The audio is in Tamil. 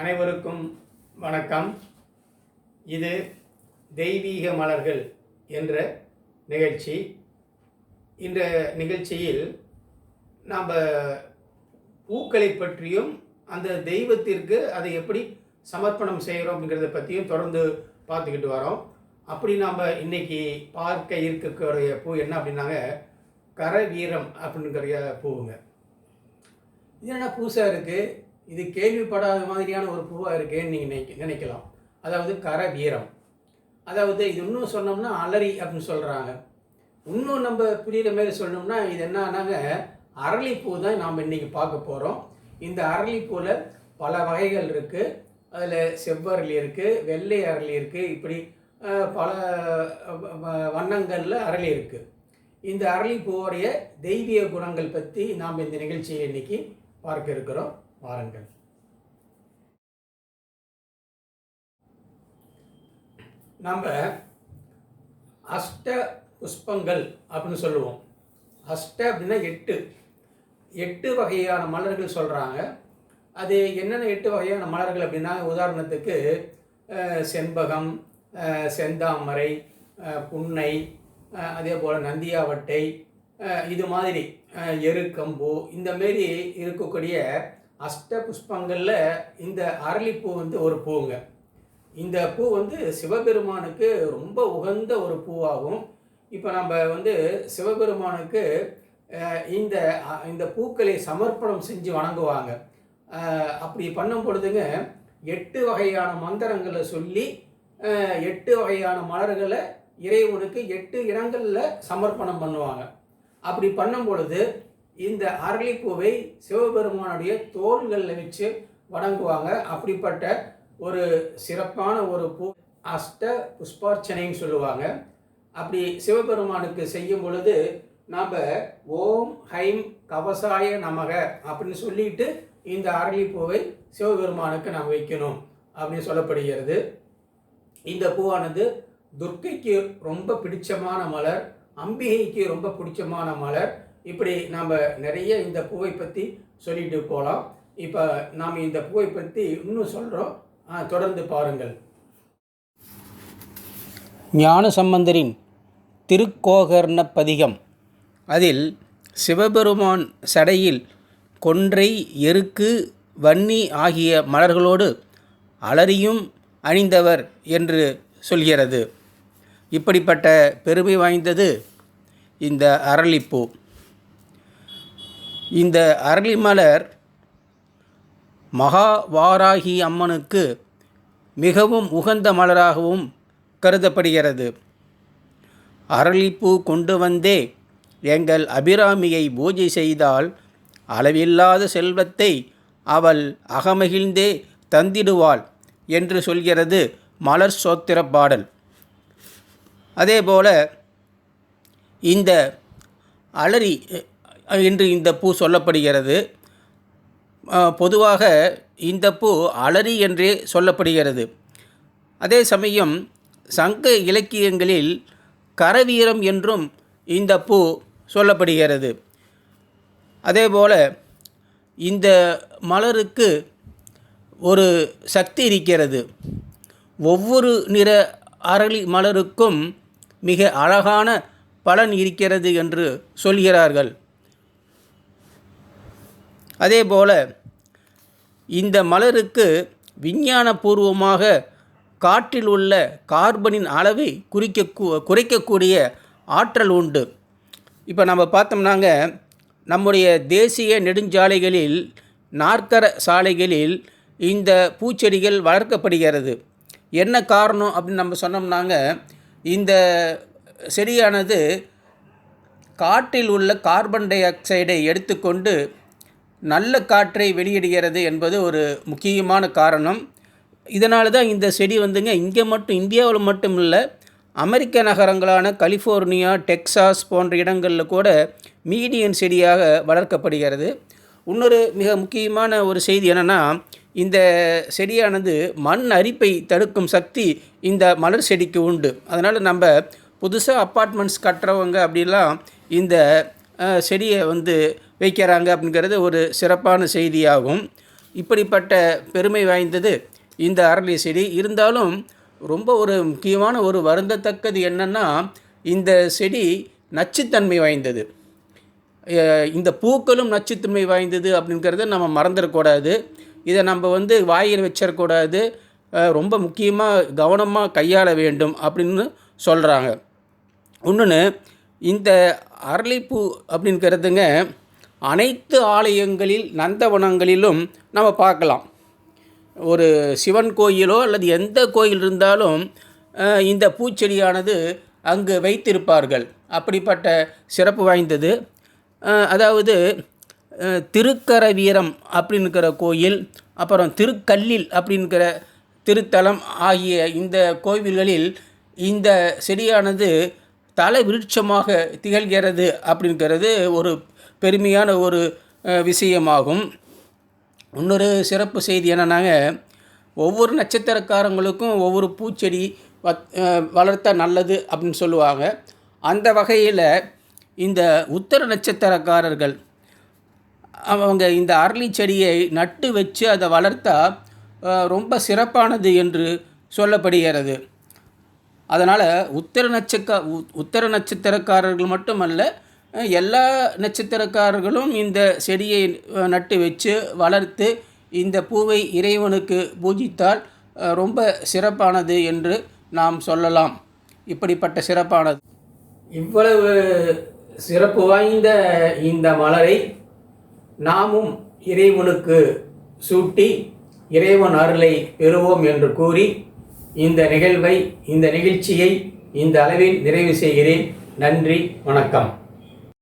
அனைவருக்கும் வணக்கம். இது தெய்வீக மலர்கள் என்ற நிகழ்ச்சி. இந்த நிகழ்ச்சியில் நாம் பூக்களை பற்றியும் அந்த தெய்வத்திற்கு அதை எப்படி சமர்ப்பணம் செய்கிறோம் அப்படிங்கிறத பற்றியும் தொடர்ந்து பார்த்துக்கிட்டு வரோம். அப்படி நாம் இன்னைக்கு பார்க்க இருக்கக்கூடிய பூ என்ன அப்படின்னாங்க கரவீரம் அப்படிங்கிற பூவுங்க. இது என்ன பூசாக இருக்குது இது கேள்விப்படாத மாதிரியான ஒரு பூவாக இருக்கேன்னு நீங்கள் நினைக்க நினைக்கலாம். அதாவது கர வீரம். அதாவது இது இன்னும் சொன்னோம்னா அலரி அப்படின்னு சொல்கிறாங்க இன்னும் நம்ம புரியுற மாதிரி சொல்லணும்னா இது என்னன்னாங்க அரளிப்பூ தான் நாம் இன்றைக்கி பார்க்க போகிறோம் இந்த அரளிப்பூவில் பல வகைகள் இருக்குது அதில் செவ்வரளி இருக்குது வெள்ளை அரளி இருக்குது இப்படி பல வண்ணங்களில் அரளி இருக்குது இந்த அரளிப்பூவுடைய தெய்வீக குணங்கள் பற்றி நாம் இந்த நிகழ்ச்சியை இன்னைக்கு பார்க்க இருக்கிறோம். வாருங்கள். நம்ம அஷ்ட புஷ்பங்கள் அப்படின்னு சொல்லுவோம். அஷ்ட அப்படின்னா எட்டு. எட்டு வகையான மலர்கள் சொல்கிறாங்க அது என்னென்ன எட்டு வகையான மலர்கள் அப்படின்னா உதாரணத்துக்கு செண்பகம் செந்தாமரை புன்னை அதே போல் நந்தியாவட்டை இது மாதிரி எருக்கம்பு இந்தமாரி இந்த மாரி இருக்கக்கூடிய அஷ்ட புஷ்பங்களில் இந்த அரளிப்பூ வந்து ஒரு பூங்க. இந்த பூ வந்து சிவபெருமானுக்கு ரொம்ப உகந்த ஒரு பூவாகும். இப்போ நம்ம வந்து சிவபெருமானுக்கு இந்த இந்த பூக்களை சமர்ப்பணம் செஞ்சு வணங்குவாங்க. அப்படி பண்ணும் பொழுதுங்க எட்டு வகையான மந்திரங்களை சொல்லி எட்டு வகையான மலர்களை இறைவனுக்கு எட்டு இடங்களில் சமர்ப்பணம் பண்ணுவாங்க. அப்படி பண்ணும் பொழுது இந்த அரளிப்பூவை சிவபெருமானுடைய தோள்களில் வச்சு வணங்குவாங்க. அப்படிப்பட்ட ஒரு சிறப்பான ஒரு பூ அஷ்ட புஷ்பார்ச்சனைன்னு சொல்லுவாங்க. அப்படி சிவபெருமானுக்கு செய்யும் பொழுது நாம் ஓம் ஹைம் கவசாய நமக அப்படின்னு சொல்லிட்டு இந்த அரளிப்பூவை சிவபெருமானுக்கு நாம் வைக்கணும் அப்படின்னு சொல்லப்படுகிறது. இந்த பூவானது துர்க்கைக்கு ரொம்ப பிடிச்சமான மலர் அம்பிகைக்கு ரொம்ப பிடிச்சமான மலர் இப்படி நாம் நிறைய இந்த பூவை பற்றி சொல்லிட்டு போகலாம் இப்போ நாம் இந்த பூவை பற்றி இன்னும் சொல்கிறோம் தொடர்ந்து பாருங்கள். ஞான சம்பந்தரின் திருக்கோகர்ண பதிகம் அதில் சிவபெருமான் சடையில் கொன்றை எருக்கு வன்னி ஆகிய மலர்களோடு அலறியும் அணிந்தவர் என்று சொல்கிறது. இப்படிப்பட்ட பெருமை வாய்ந்தது இந்த அரளிப்பூ. இந்த அரளி மலர் மகாவாராகி அம்மனுக்கு மிகவும் உகந்த மலராகவும் கருதப்படுகிறது. அரளிப்பூ கொண்டு வந்தே எங்கள் அபிராமியை பூஜை செய்தால் அளவில்லாத செல்வத்தை அவள் அகமகிழ்ந்தே தந்திடுவாள் என்று சொல்கிறது மலர் சோத்திர பாடல். அதேபோல இந்த அலரி என்று இந்த பூ சொல்லப்படுகிறது. பொதுவாக இந்த பூ அலரி என்றே சொல்லப்படுகிறது. அதே சமயம் சங்க இலக்கியங்களில் கரவீரம் என்றும் இந்த பூ சொல்லப்படுகிறது. அதேபோல் இந்த மலருக்கு ஒரு சக்தி இருக்கிறது. ஒவ்வொரு நிற அரளி மலருக்கும் மிக அழகான பலன் இருக்கிறது என்று சொல்கிறார்கள். அதே போல் இந்த மலருக்கு விஞ்ஞானபூர்வமாக காற்றில் உள்ள கார்பனின் அளவை குறிக்க குறைக்கக்கூடிய ஆற்றல் உண்டு. இப்போ நம்ம பார்த்தோம்னாங்க நம்முடைய தேசிய நெடுஞ்சாலைகளில் நாற்கர சாலைகளில் இந்த பூச்செடிகள் வளர்க்கப்படுகிறது. என்ன காரணம் அப்படின்னு நம்ம சொன்னோம்னாங்க இந்த செடியானது காற்றில் உள்ள கார்பன் டை ஆக்சைடை எடுத்துக்கொண்டு நல்ல காற்றை வெளியிடுகிறது என்பது ஒரு முக்கியமான காரணம். இதனால தான் இந்த செடி வந்துங்க இங்கே மட்டும் இந்தியாவில் மட்டும் இல்லை அமெரிக்க நகரங்களான கலிஃபோர்னியா டெக்சாஸ் போன்ற இடங்களில் கூட மீடியன் செடியாக வளர்க்கப்படுகிறது. இன்னொரு மிக முக்கியமான ஒரு செய்தி என்னென்னா இந்த செடியானது மண் அரிப்பை தடுக்கும் சக்தி இந்த மலர் செடிக்கு உண்டு. அதனால் நம்ம புதுசாக அப்பார்ட்மெண்ட்ஸ் கட்டுறவங்க அப்படிலாம் இந்த செடியை வந்து வைக்கிறாங்க அப்படிங்கிறது ஒரு சிறப்பான செய்தியாகும். இப்படிப்பட்ட பெருமை வாய்ந்தது இந்த அரளி செடி. இருந்தாலும் ரொம்ப ஒரு முக்கியமான ஒரு வருந்தத்தக்கது என்னென்னா இந்த செடி நச்சுத்தன்மை வாய்ந்தது. இந்த பூக்களும் நச்சுத்தன்மை வாய்ந்தது அப்படிங்கிறத நம்ம மறந்துடக்கூடாது. இதை நம்ம வந்து வாயில் வச்சிடக்கூடாது. ரொம்ப முக்கியமாக கவனமாக கையாள வேண்டும் அப்படின்னு சொல்கிறாங்க இன்னொன்று இந்த அரளிப்பூ அப்படிங்கிறதுங்க அனைத்து ஆலயங்களில் நந்தவனங்களிலும் நம்ம பார்க்கலாம். ஒரு சிவன் கோயிலோ அல்லது எந்த கோயில் இருந்தாலும் இந்த பூச்செடியானது அங்கு வைத்திருப்பார்கள். அப்படிப்பட்ட சிறப்பு வாய்ந்தது. அதாவது திருக்கரவீரம் திருக்கர வீரம் கோயில் அப்புறம் திருக்கல்லில் அப்படின்கிற திருத்தலம் ஆகிய இந்த கோவில்களில் இந்த செடியானது தலை விருட்சமாக திகழ்கிறது அப்படிங்கிறது ஒரு பெருமையான ஒரு விஷயமாகும். இன்னொரு சிறப்பு செய்தி என்னென்னாங்க ஒவ்வொரு நட்சத்திரக்காரங்களுக்கும் ஒவ்வொரு பூச்செடி வத் அஹ் வளர்த்தா நல்லது அப்படின்னு சொல்லுவாங்க. அந்த வகையில் இந்த உத்தர நட்சத்திரக்காரர்கள் அவங்க இந்த அரளி செடியை நட்டு வச்சு அதை வளர்த்தா ரொம்ப சிறப்பானது என்று சொல்லப்படுகிறது. அதனால் உத்தர நட்சக்க உ- உத்தர நட்சத்திரக்காரர்கள் மட்டுமல்ல எல்லா நட்சத்திரக்காரர்களும் இந்த செடியை நட்டு வச்சு வளர்த்து இந்த பூவை இறைவனுக்கு பூஜித்தால் ரொம்ப சிறப்பானது என்று நாம் சொல்லலாம். இப்படிப்பட்ட சிறப்பானது. இவ்வளவு சிறப்பு வாய்ந்த இந்த மலரை நாமும் இறைவனுக்கு சூட்டி இறைவன் அருளை பெறுவோம் என்று கூறி இந்த நிகழ்வை இந்த நிகழ்ச்சியை இந்த அளவில் நிறைவு செய்கிறேன். நன்றி வணக்கம்.